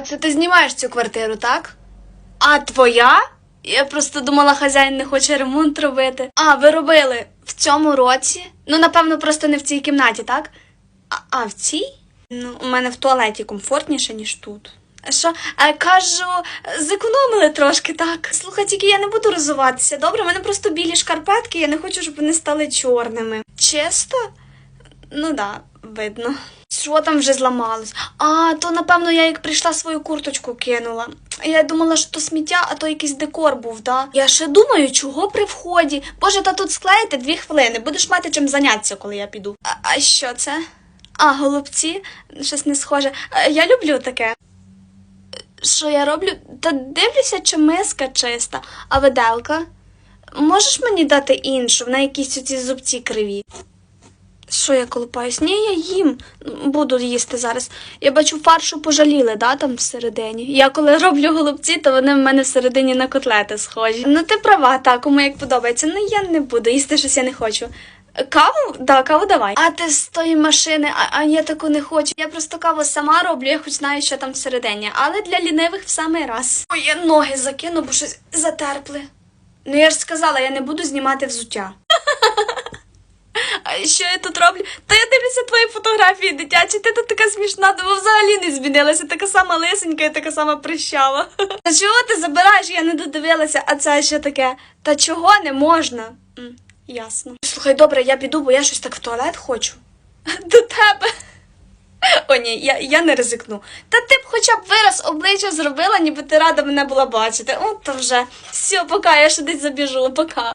Це ти знімаєш цю квартиру, так? А твоя? Я просто думала, хазяїн не хоче ремонт робити. А, ви робили в цьому році? Ну, напевно, просто не в цій кімнаті, так? А, а в цій? Ну, у мене в туалеті комфортніше, ніж тут. Що, а, кажу, зекономили трошки, так. Слухай, тільки я не буду розуватися, добре? У мене просто білі шкарпетки, я не хочу, щоб вони стали чорними. Чисто? Ну да, видно. Що там вже зламалось? А, то напевно я як прийшла свою курточку кинула. Я думала, що то сміття, а то якийсь декор був, да? Я ще думаю, чого при вході. Боже, та тут склеїти дві хвилини. Будеш мати чим зайнятися, коли я піду. А, а що це? А, голубці? Щось не схоже. А, Я люблю таке. Що я роблю? Та дивлюся, чи миска чиста, а виделка. Можеш мені дати іншу, на якісь оці зубці криві? Що я колупаюсь? Ні, я їм буду їсти зараз. Я бачу, фаршу пожаліли, да, там всередині. Я коли роблю голубці, то вони в мене всередині на котлети схожі. Ну ти права, так, кому як подобається. Ну я не буду, їсти щось я не хочу. Каву? Да, каву давай. А ти з тої машини, а, а я таку не хочу. Я просто каву сама роблю, я хоч знаю, що там всередині. Але для лінивих в самий раз. Ой, я ноги закину, бо щось затерпли. Ну я ж сказала, я не буду знімати взуття. Що я тут роблю? Та я дивлюся твої фотографії дитячі, ти тут така смішна, тому взагалі не змінилася, така сама лисенька і така сама прищава. Та чого ти забираєш? Я не додивилася, а це що таке? Та чого не можна? М, ясно. Слухай, добре, я піду, бо я щось так в туалет хочу. До тебе. О, ні, я, я не ризикну. Та ти б хоча б вираз обличчя зробила, ніби ти рада мене була бачити. От то вже. Все, пока, я ще десь забіжу, пока.